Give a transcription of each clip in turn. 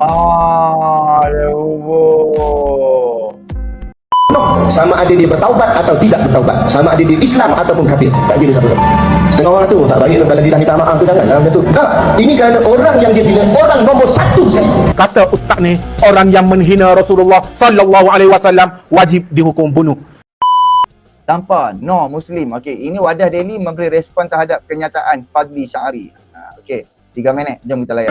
Ah, ada hubung. sama ada dia bertaubat atau tidak bertaubat. Sama ada dia Islam ataupun kafir. Tak kira siapa setengah orang tu tak baik tu kalau dia minta maaf tu jangan. Lah macam tu. Ha, ini kerana orang yang dia hina orang nombor satu sekali. Kata ustaz ni, orang yang menghina Rasulullah sallallahu alaihi wasallam wajib dihukum bunuh. Tanpa no Muslim. Okey, ini Wadah Daily memberi respon terhadap kenyataan Fadli Syari. Ha, Okey, tiga minit. Jom kita layan.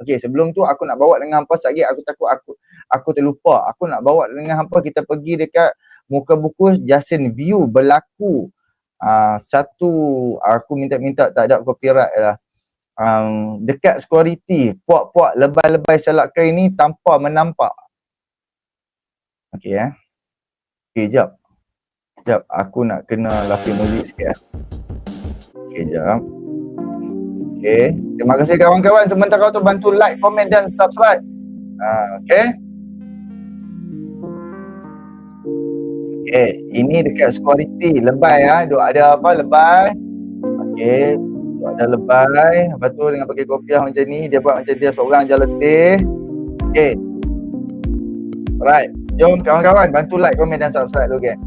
Okey, sebelum tu aku nak bawa dengan hampa sekali aku takut aku aku terlupa. Aku nak bawa dengan hampa kita pergi dekat muka buku Justin View berlaku uh, satu aku minta-minta tak ada copyright lah. Um, dekat security, puak-puak lebay-lebay salak kain ni tanpa menampak. Okey eh. Okey, jap. Jap, aku nak kena lapis muzik sikit eh. Okey, jap. Okey, terima kasih kawan-kawan sementara tu bantu like, komen dan subscribe. Ha, okey. Okey, ini dekat security lebay ah. Duk ada apa lebay. Okey, duk ada lebay. Lepas tu dengan pakai kopiah macam ni, dia buat macam dia seorang je letih. Okey. Alright, jom kawan-kawan bantu like, komen dan subscribe dulu geng.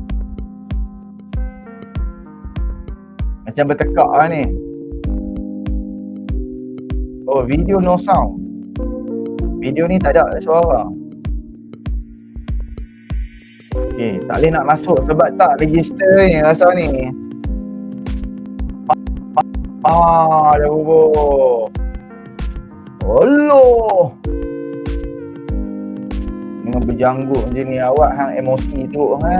Macam bertekak lah ni. Oh, video no sound. Video ni tak ada suara. Okay, tak boleh nak masuk sebab tak register ni rasa ni. Ah, ada hubung. Allah. Dengan berjanggut macam ni awak hang emosi tu ha.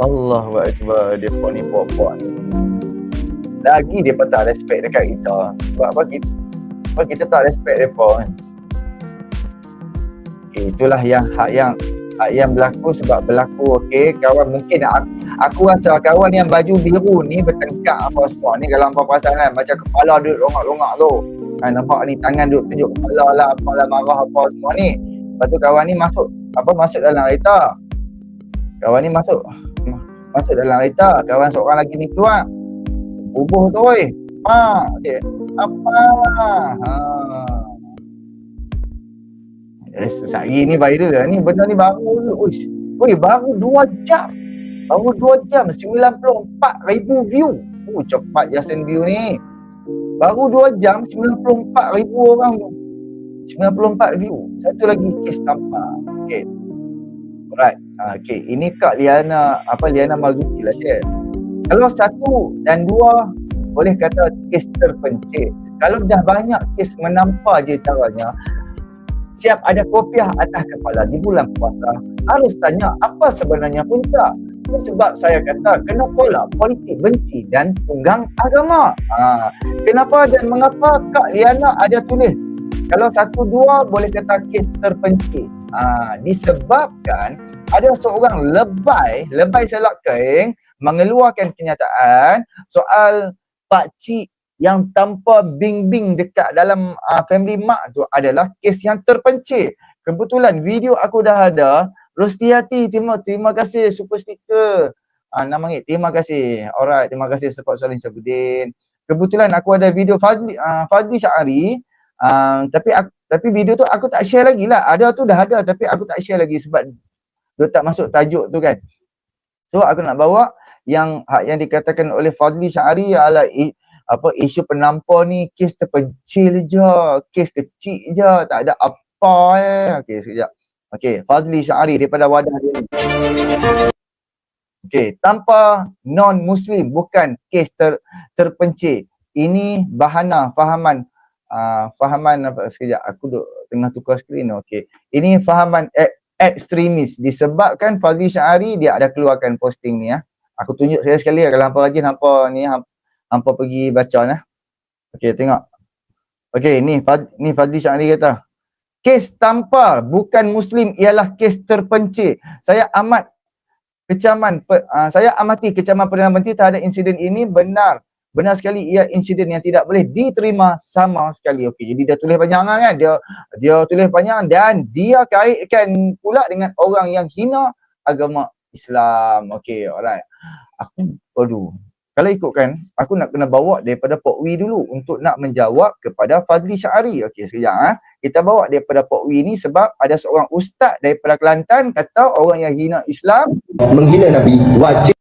Allah Akbar dia pun ni pok-pok ni. Lagi dia pun tak respect dekat kita. Sebab apa kita sebab kita tak respect depa kan. Okay, itulah yang hak yang hak yang berlaku sebab berlaku okey? Kawan mungkin aku, aku rasa kawan yang baju biru ni bertengkar apa semua ni kalau hangpa perasan kan. Macam kepala duduk longak-longak tu. Ha, nampak ni tangan duduk tunjuk kepala lah apalah marah apa semua ni. Lepas tu kawan ni masuk apa masuk dalam kereta. Kawan ni masuk masuk dalam kereta. Kawan seorang lagi ni keluar. Bubuh tu oi ha okey. Apa? Ha Yes, hari ni viral lah ni benda ni baru dulu. Uish. Oi, baru 2 jam. Baru 2 jam 94,000 view. Oh, cepat Justin view ni. Baru 2 jam 94,000 orang tu. 94 view. Satu lagi kes tanpa. Okey. Alright. Ha, okay. Ini Kak Liana, apa Liana Mazuki lah share. Kalau satu dan dua boleh kata kes terpencil. Kalau dah banyak kes menampak je caranya, siap ada kopiah atas kepala di bulan puasa, harus tanya apa sebenarnya puncak. Itu sebab saya kata kenapa lah politik benci dan tunggang agama. Ha, kenapa dan mengapa Kak Liana ada tulis kalau satu dua boleh kata kes terpencil. Ha, disebabkan ada seorang lebay, lebay selak kering mengeluarkan kenyataan soal Pak Cik yang tanpa bing-bing dekat dalam uh, family mak tu adalah kes yang terpencil. Kebetulan video aku dah ada. Rostiati, terima, terima kasih super sticker. Uh, nama ni, terima kasih. Alright, terima kasih support Salim Syabudin. Kebetulan aku ada video Fadli, uh, Fadli Syari. Uh, tapi aku, tapi video tu aku tak share lagi lah. Ada tu dah ada tapi aku tak share lagi sebab dia tak masuk tajuk tu kan. So aku nak bawa yang yang dikatakan oleh Fadli Syari adalah apa isu penampar ni kes terpencil je, kes kecil je, tak ada apa eh. Okey, sekejap. Okey, Fadli Syari daripada wadah dia. Okey, tanpa non-muslim bukan kes ter, terpencil. Ini bahana fahaman uh, fahaman apa sekejap aku duk tengah tukar skrin okey. Ini fahaman ek, ekstremis disebabkan Fadli Syari dia ada keluarkan posting ni ya. Aku tunjuk saya sekali kalau hampa lagi hampa ni hampa hampa pergi baca nah. Okey, tengok. Okey, ni ni Fadli Syahri kata. Kes tampar bukan muslim ialah kes terpencil. Saya amat kecaman uh, saya amati kecaman Perdana Menteri terhadap insiden ini benar benar sekali ia insiden yang tidak boleh diterima sama sekali. Okey, jadi dia tulis panjang kan. Dia dia tulis panjang dan dia kaitkan pula dengan orang yang hina agama Islam. Okey, alright. Aku aduh. Kalau ikutkan, aku nak kena bawa daripada Pok Wi dulu untuk nak menjawab kepada Fadli Syari. Okey, sekejap ah. Kita bawa daripada Pok Wi ni sebab ada seorang ustaz daripada Kelantan kata orang yang hina Islam. menghina Nabi wajib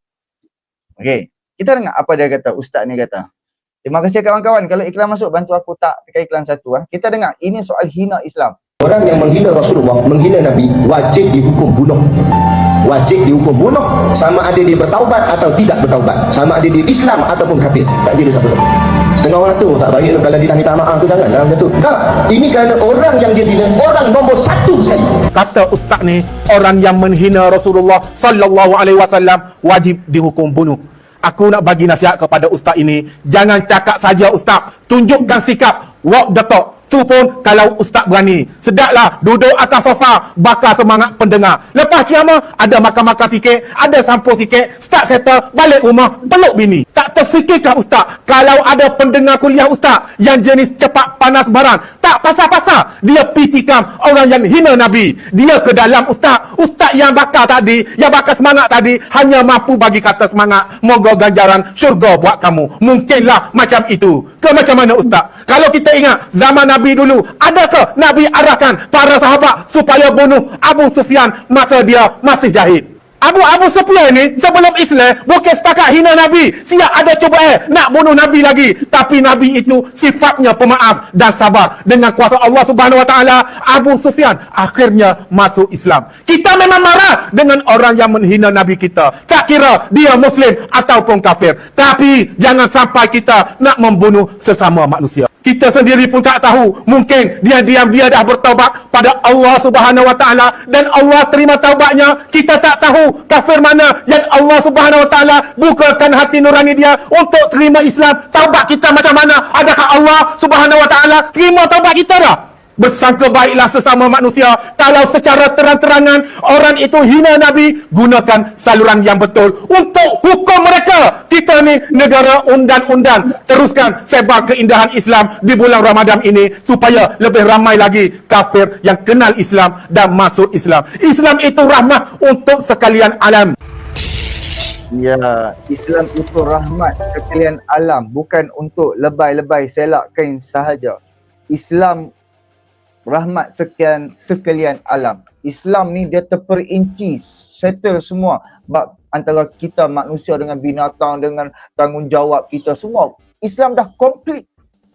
Okey. Kita dengar apa dia kata, ustaz ni kata. Terima kasih kawan-kawan. Kalau iklan masuk, bantu aku tak tekan iklan satu. ah. Kita dengar, ini soal hina Islam. orang yang menghina Rasulullah menghina Nabi wajib dihukum bunuh wajib dihukum bunuh. Sama ada dia bertaubat atau tidak bertaubat. Sama ada dia Islam ataupun kafir. Tak kira siapa setengah orang tu tak baik kalau dia minta maaf tu jangan. Macam tu. Tak ini kerana orang yang dia hina orang nombor satu sekali. Kata ustaz ni, orang yang menghina Rasulullah sallallahu alaihi wasallam wajib dihukum bunuh. Aku nak bagi nasihat kepada ustaz ini, jangan cakap saja ustaz, tunjukkan sikap, walk the talk. Tu pun kalau ustaz berani. Sedaplah duduk atas sofa, bakar semangat pendengar. Lepas ceramah, ada makan-makan sikit, ada sampul sikit, start kereta, balik rumah, peluk bini. Tak terfikirkan ustaz, kalau ada pendengar kuliah ustaz yang jenis cepat panas barang, tak pasal-pasal dia pitikam orang yang hina Nabi. Dia ke dalam ustaz. Ustaz yang bakar tadi, yang bakar semangat tadi, hanya mampu bagi kata semangat. Moga ganjaran syurga buat kamu. Mungkinlah macam itu. Ke macam mana ustaz? Kalau kita ingat zaman Nabi dulu, adakah Nabi arahkan para sahabat supaya bunuh Abu Sufyan masa dia masih jahil? Abu Abu Sufyan ni sebelum Islam bukan setakat hina Nabi, siap ada cuba eh nak bunuh Nabi lagi. Tapi Nabi itu sifatnya pemaaf dan sabar. Dengan kuasa Allah Subhanahu Wa Taala, Abu Sufyan akhirnya masuk Islam. Kita memang marah dengan orang yang menghina Nabi kita. Tak kira dia Muslim ataupun kafir. Tapi jangan sampai kita nak membunuh sesama manusia. Kita sendiri pun tak tahu. Mungkin dia diam dia dah bertaubat pada Allah Subhanahu Wa Taala dan Allah terima taubatnya. Kita tak tahu kafir mana yang Allah Subhanahu Wa Taala bukakan hati nurani dia untuk terima Islam. Taubat kita macam mana? Adakah Allah Subhanahu Wa Taala terima taubat kita dah? Bersangka baiklah sesama manusia. Kalau secara terang-terangan Orang itu hina Nabi Gunakan saluran yang betul Untuk hukum mereka. Kita ni negara undang-undang Teruskan sebar keindahan Islam Di bulan Ramadan ini Supaya lebih ramai lagi Kafir yang kenal Islam Dan masuk Islam. Islam itu rahmah Untuk sekalian alam. Ya, Islam itu rahmat sekalian alam, bukan untuk lebay-lebay selak kain sahaja. Islam rahmat sekian sekalian alam. Islam ni dia terperinci, settle semua bab antara kita manusia dengan binatang dengan tanggungjawab kita semua. Islam dah komplit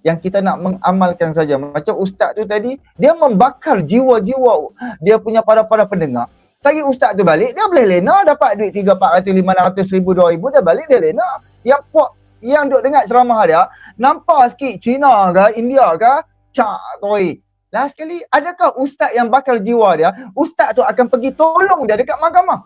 yang kita nak mengamalkan saja. Macam ustaz tu tadi, dia membakar jiwa-jiwa dia punya para-para pendengar. Sagi ustaz tu balik, dia boleh lena dapat duit 3, 400, 500, 1000, 2000, dia balik dia lena. Yang pok, yang duk dengar ceramah dia, nampak sikit Cina ke, India ke, cak toi. Last sekali, adakah ustaz yang bakal jiwa dia, ustaz tu akan pergi tolong dia dekat mahkamah?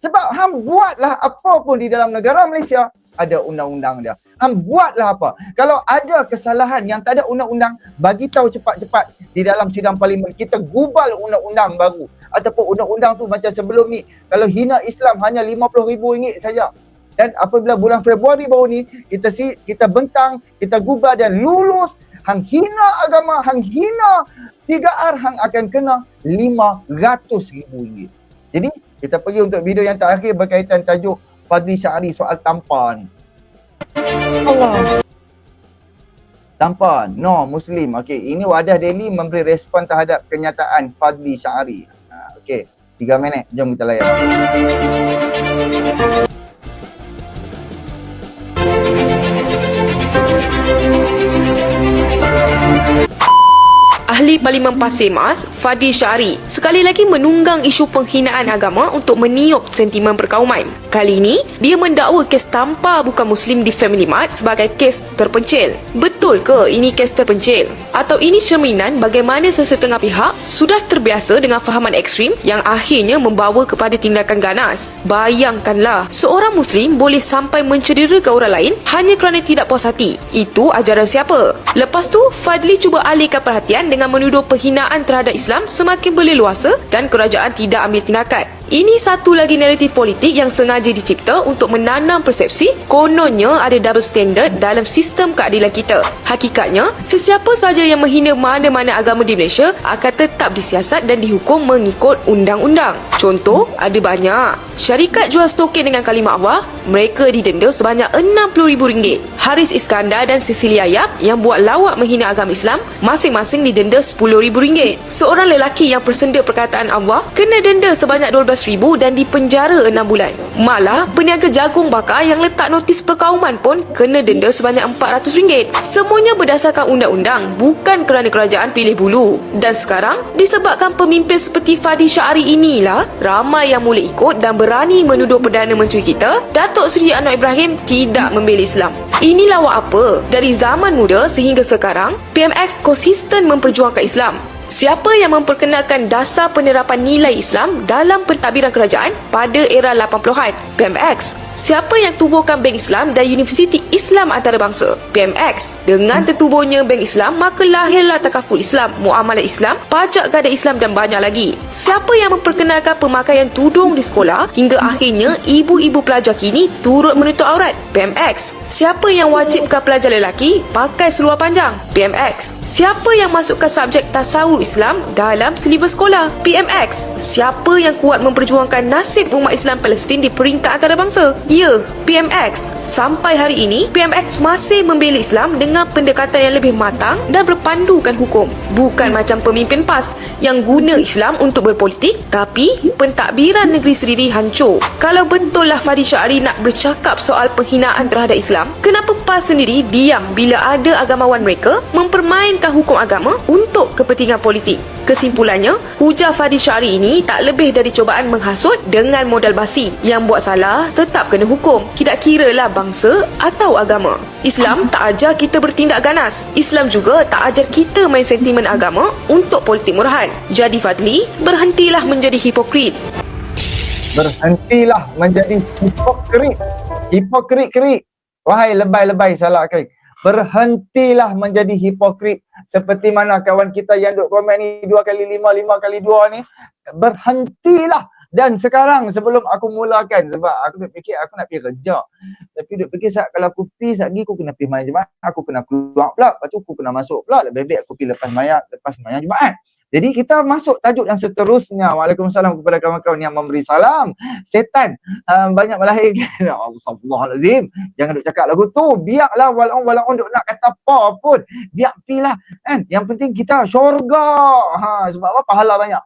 Sebab hang buatlah apa pun di dalam negara Malaysia, ada undang-undang dia. Hang buatlah apa. Kalau ada kesalahan yang tak ada undang-undang, bagi tahu cepat-cepat di dalam sidang parlimen. Kita gubal undang-undang baru. Ataupun undang-undang tu macam sebelum ni. Kalau hina Islam hanya RM50,000 saja. Dan apabila bulan Februari baru ni, kita si, kita bentang, kita gubal dan lulus hang hina agama, hang hina 3R, hang akan kena RM500,000. Jadi, kita pergi untuk video yang terakhir berkaitan tajuk Fadli Syari soal tampan. Allah. Tampan, no Muslim. Okey, ini Wadah Daily memberi respon terhadap kenyataan Fadli Syari. Ha, Okey, tiga minit. Jom kita layan. Ahli Parlimen Pasir Mas, Fadi Syari, sekali lagi menunggang isu penghinaan agama untuk meniup sentimen perkauman. Kali ini, dia mendakwa kes tanpa bukan Muslim di Family Mart sebagai kes terpencil. Betul ke ini kes terpencil? Atau ini cerminan bagaimana sesetengah pihak sudah terbiasa dengan fahaman ekstrim yang akhirnya membawa kepada tindakan ganas? Bayangkanlah, seorang Muslim boleh sampai mencederakan orang lain hanya kerana tidak puas hati. Itu ajaran siapa? Lepas tu, Fadli cuba alihkan perhatian dengan menuduh penghinaan terhadap Islam semakin berleluasa dan kerajaan tidak ambil tindakan. Ini satu lagi naratif politik yang sengaja dicipta untuk menanam persepsi kononnya ada double standard dalam sistem keadilan kita. Hakikatnya, sesiapa saja yang menghina mana-mana agama di Malaysia akan tetap disiasat dan dihukum mengikut undang-undang. Contoh, ada banyak. Syarikat jual stoken dengan kalimah Allah, mereka didenda sebanyak RM60,000. Haris Iskandar dan Cecilia Yap yang buat lawak menghina agama Islam, masing-masing didenda RM10,000. Seorang lelaki yang persenda perkataan Allah kena denda sebanyak RM12,000 dan dipenjara 6 bulan. Malah, peniaga jagung bakar yang letak notis perkauman pun kena denda sebanyak RM400. Semuanya berdasarkan undang-undang, bukan kerana kerajaan pilih bulu. Dan sekarang, disebabkan pemimpin seperti Fadi Syari inilah, ramai yang mula ikut dan berani menuduh Perdana Menteri kita, Datuk Seri Anwar Ibrahim tidak membela Islam. Ini lawak apa? Dari zaman muda sehingga sekarang, PMX konsisten memperjuangkan Islam. Siapa yang memperkenalkan dasar penerapan nilai Islam dalam pentadbiran kerajaan pada era 80-an? PMX. Siapa yang tubuhkan Bank Islam dan Universiti Islam Antarabangsa? PMX. Dengan tertubuhnya Bank Islam, maka lahirlah takaful Islam, muamalah Islam, pajak gada Islam dan banyak lagi. Siapa yang memperkenalkan pemakaian tudung di sekolah hingga akhirnya ibu-ibu pelajar kini turut menutup aurat? PMX. Siapa yang wajibkan pelajar lelaki pakai seluar panjang? PMX. Siapa yang masukkan subjek tasawuf Islam dalam silibus sekolah? PMX. Siapa yang kuat memperjuangkan nasib umat Islam Palestin di peringkat antarabangsa? Ya, PMX. Sampai hari ini, PMX masih membela Islam dengan pendekatan yang lebih matang dan berpandukan hukum. Bukan macam pemimpin PAS yang guna Islam untuk berpolitik tapi pentadbiran negeri sendiri hancur. Kalau betul lah Fadi Syari nak bercakap soal penghinaan terhadap Islam, kenapa PAS sendiri diam bila ada agamawan mereka mempermainkan hukum agama untuk kepentingan politik? Kesimpulannya, hujah Fadi Syari ini tak lebih dari cobaan menghasut dengan modal basi. Yang buat salah tetap kena hukum. Tidak kira lah bangsa atau agama. Islam tak ajar kita bertindak ganas. Islam juga tak ajar kita main sentimen agama untuk politik murahan. Jadi Fadli, berhentilah menjadi hipokrit. Berhentilah menjadi hipokrit. Hipokrit-kerit. Wahai lebay-lebay salah kai. Berhentilah menjadi hipokrit. Seperti mana kawan kita yang duk komen ni dua kali lima, lima kali dua ni. Berhentilah. Dan sekarang sebelum aku mulakan sebab aku duk fikir aku nak pergi kerja. Tapi duk fikir saat kalau aku pergi saat lagi aku kena pergi mayat Jumaat. Aku kena keluar pula. Lepas tu aku kena masuk pula. Lebih baik aku pergi lepas mayat, lepas mayat Jumaat. Jadi kita masuk tajuk yang seterusnya. Waalaikumsalam kepada kawan-kawan yang memberi salam. Setan um, banyak melahirkan. Astagfirullahalazim. Jangan duk cakap lagu tu. Biarlah walaupun walaupun duk nak kata apa pun. Biar pilah kan. Yang penting kita syurga. Ha sebab apa pahala banyak.